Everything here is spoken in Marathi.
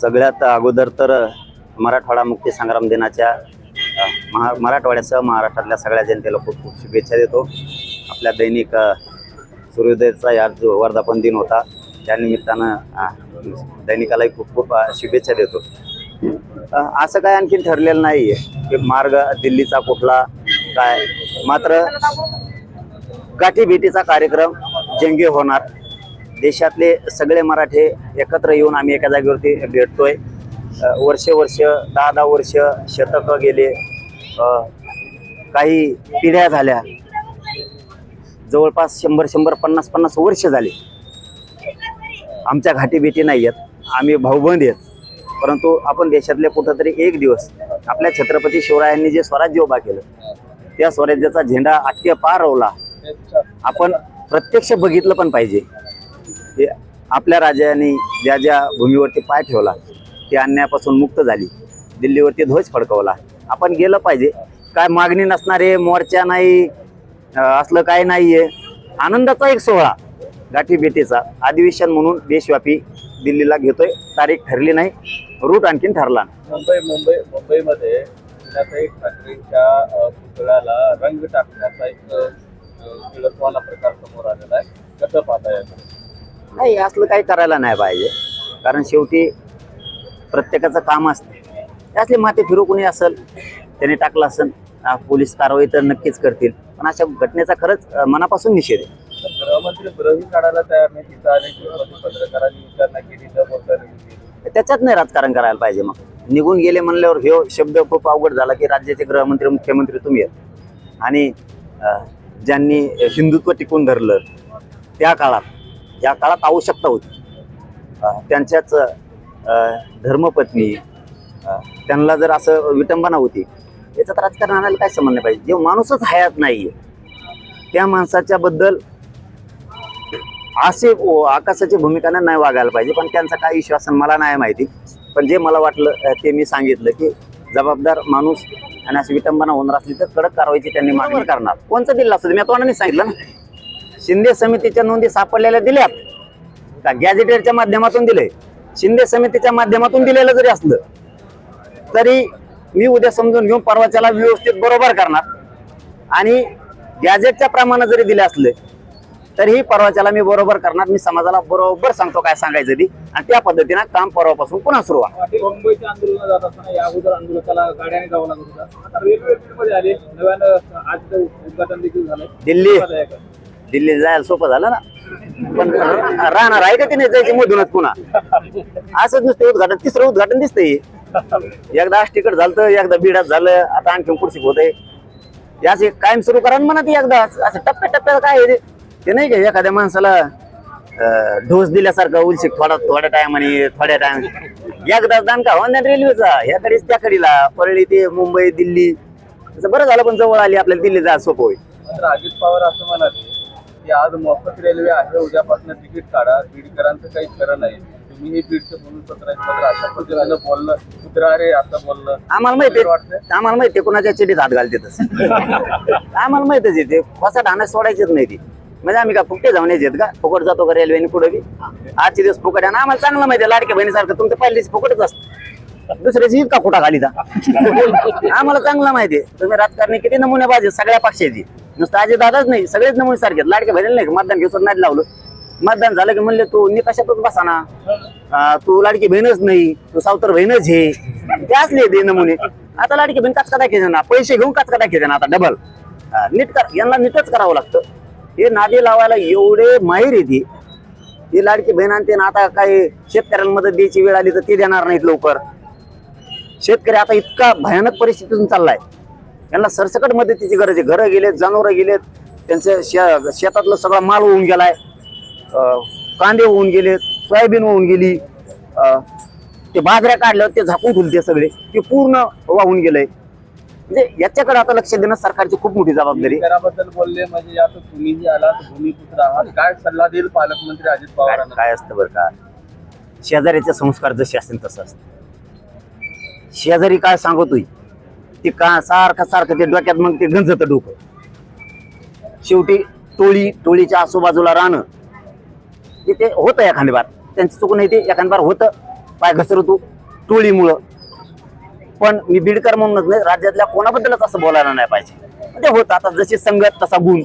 सगळ्यात अगोदर तर मराठवाडा मुक्ती संग्राम दिनाच्या महा मराठवाड्यासह महाराष्ट्रातल्या सगळ्या जनतेला खूप खूप शुभेच्छा देतो. आपल्या दैनिक अ, सूर्योदयाचा या जो वर्धापन दिन होता त्या निमित्तानं दैनिकालाही खूप खूप शुभेच्छा देतो. असं काय आणखीन ठरलेलं नाही आहे की मार्ग दिल्लीचा कुठला काय? मात्र गाठीभेटीचा कार्यक्रम जंगी होणार. देशातले सगळे मराठे एकत्र येऊन आम्ही एका जागेवरती भेटतोय. वर्ष वर्ष दहा दहा वर्ष शतक गेले. काही पिढ्या झाल्या. जवळपास शंभर शंभर पन्नास पन्नास वर्ष झाले. आमच्या घाटी भेटी नाही आहेत. आम्ही भाऊबंद आहेत. परंतु आपण देशातले कुठंतरी एक दिवस आपल्या छत्रपती शिवरायांनी जे स्वराज्य उभा केलं त्या स्वराज्याचा झेंडा आख्य पार रोवला. आपण प्रत्यक्ष बघितलं पण पाहिजे. हे आपल्या राजाने ज्या ज्या भूमीवरती पाय ठेवला ते अन्यायापासून मुक्त झाली. दिल्लीवरती ध्वज फडकवला. आपण गेलं पाहिजे. काय मागणी नसणारे मोर्चा नाही असलं काय नाही आहे आनंदाचा एक सोहळा. गाठीभेटीचा अधिवेशन म्हणून देशव्यापी दिल्लीला घेतोय. तारीख ठरली नाही. रूट आणखीन ठरला मुंबई मुंबई मुंबईमध्ये ठाकरेंच्या पुतळ्याला रंग टाकण्याचा एक प्रकार समोर आलेला आहे. कसं पाहता येतं नाही असलं काही करायला नाही पाहिजे. कारण शेवटी प्रत्येकाचं काम असतं. त्यातले माते फिरू कोणी असेल त्याने टाकलं असेल पोलीस कारवाई तर नक्कीच करतील. पण अशा घटनेचा खरंच मनापासून निषेध आहे. त्याच्यात नाही राजकारण करायला पाहिजे मग. निघून गेले म्हणल्यावर हे शब्द खूप अवघड झाला की राज्याचे गृहमंत्री मुख्यमंत्री तुम्ही आहेत. आणि ज्यांनी हिंदुत्व टिकून धरलं त्या काळात या काळात आवश्यकता होती. त्यांच्याच धर्मपत्नी त्यांना जर असं विटंबना होती याच्यात राजकारण आणायला काय नाही पाहिजे? जे माणूसच हयात नाहीये त्या माणसाच्या बद्दल असे आकाशाची भूमिकाने नाही वागायला पाहिजे. पण त्यांचा काय विश्वास मला नाही माहिती. पण जे मला वाटलं ते मी सांगितलं की जबाबदार माणूस आणि अशी विटंबना होणार असली तर कडक कारवाईची त्यांनी मागणी करणार. कोणचं दिलं असतं? मी तोंडाने सांगितलं ना. शिंदे समितीच्या नोंदी सापडलेल्या दिल्यात. का गॅझेटेडच्या माध्यमातून दिले? शिंदे समितीच्या माध्यमातून दिलेलं जरी असलं तरी मी उद्या समजून घेऊन परवाच्याला व्यवस्थित बरोबर करणार. आणि गॅजेटच्या प्रमाणे जरी दिले असले तरीही परवाच्याला मी बरोबर करणार. मी समाजाला बरोबर सांगतो काय सांगायचं ती. आणि त्या पद्धतीनं काम परवापासून पुन्हा सुरू दिल्ली. दिल्लीला दिल्ली जायला सोपं झालं ना. पण राहणार आहे का ते नाही जायची मधूनच पुन्हा? असंच नुसतं उद्घाटन तिसरं उद्घाटन दिसतंय. एकदा तिकट झालं एकदा बिडात झालं आता आणखी खुर्शी होत आहे याचे कायम सुरू करा म्हणा ते एकदा. असं टप्प्या टप्प्यात काय आहे ते? नाही का एखाद्या माणसाला डोस दिल्यासारखा उलशिक थोडा थोड्या टायमाने थोड्या टाइम एकदा दान का होणार रेल्वेचा? ह्याकडेच त्या कडीला. परळी ते मुंबई दिल्ली. असं बरं झालं पण जवळ आली आपल्याला दिल्ली जा सोपं होईल. अजित पवार असं म्हणाले की आज मोफत रेल्वे आहे उद्यापासून तिकीट काढा. बीडकरांचं काही खरं नाही. तुम्ही हे बीडचं बोलून पत्र अशा पद्धतीनं बोललं कुत्रा रे असं बोललं आम्हाला माहिती आम्हाला माहिती कुणाच्या चिडीत हात घालते तसं आम्हाला माहितच आहे ते. कसा ठाण्यात सोडायचीच नाही ती. म्हणजे आम्ही का फुकटे जाऊन येत का? फुकट जातो का रेल्वेने पुढे बी? आजचे दिवस फुकट आहे आम्हाला चांगलं माहिती आहे. लाडक्या बहिणीसारखं तुमचं पहिलीच फुकटच असतं. दुसऱ्याची का खोटा खाली आम्हाला चांगलं माहिती आहे. तुम्ही राजकारणी किती नमुने पाहिजे सगळ्या पक्षाची. नुसतं आजी दादाच नाही सगळेच नमुने सारखे लाडके लाडक्या नाही मतदान घेऊन नाही लावलं? मतदान झालं की म्हणले तू निकषातच बसा ना. तू लाडकी बहीणच नाही तू सावतर बहीणच हे ते असले ते नमुने. आता लाडकी बहीण काचका दाखवायचे ना पैसे घेऊन काचका दाखवायचे ना आता डबल नीट कर यांना नीटच करावं लागतं. हे नादी लावायला एवढे माहीर येते ही. लाडकी बहीण आणते ना आता काही शेतकऱ्यांना मदत द्यायची वेळ आली तर ती देणार नाहीत लवकर. शेतकरी आता इतका भयानक परिस्थितीतून चाललाय. यांना सरसकट मदतीची गरज आहे. घरं गेलेत जनावरं गेलेत त्यांचं शे शेतातलं सगळा माल होऊन गेलाय. कांदे होऊन गेलेत सोयाबीन होऊन गेली. ते बाजऱ्या काढल्यावर ते झाकून ठेवले सगळे. ते पूर्ण वाहून गेलंय. म्हणजे याच्याकडे आता लक्ष देणं सरकारची खूप मोठी जबाबदारी आहे. बीडकराबद्दल बोलले म्हणजे आता तुम्हीही आलात भूमिपुत्र आहात. काय सल्ला देईल पालकमंत्री अजित काय पवारांना? काय असतं बरं का? शेजाऱ्याचे संस्कार जसे असतील तसं असतं. शेजारी काय सांगतोय? ते का सारखं सारखं ते डोक्यात मग ते गंजत डोकं. शेवटी टोळी टोळीच्या आजूबाजूला राहणं ते ते होतं एखादी बार. त्यांचं चुकून ते एखादी बार होतं. पाय घसरतो टोळीमुळं. पण मी बीडकर म्हणूनच नाही राज्यातल्या कोणाबद्दलच असं बोलायला नाही पाहिजे. ते होतं. आता जशी संगत तसा गुण.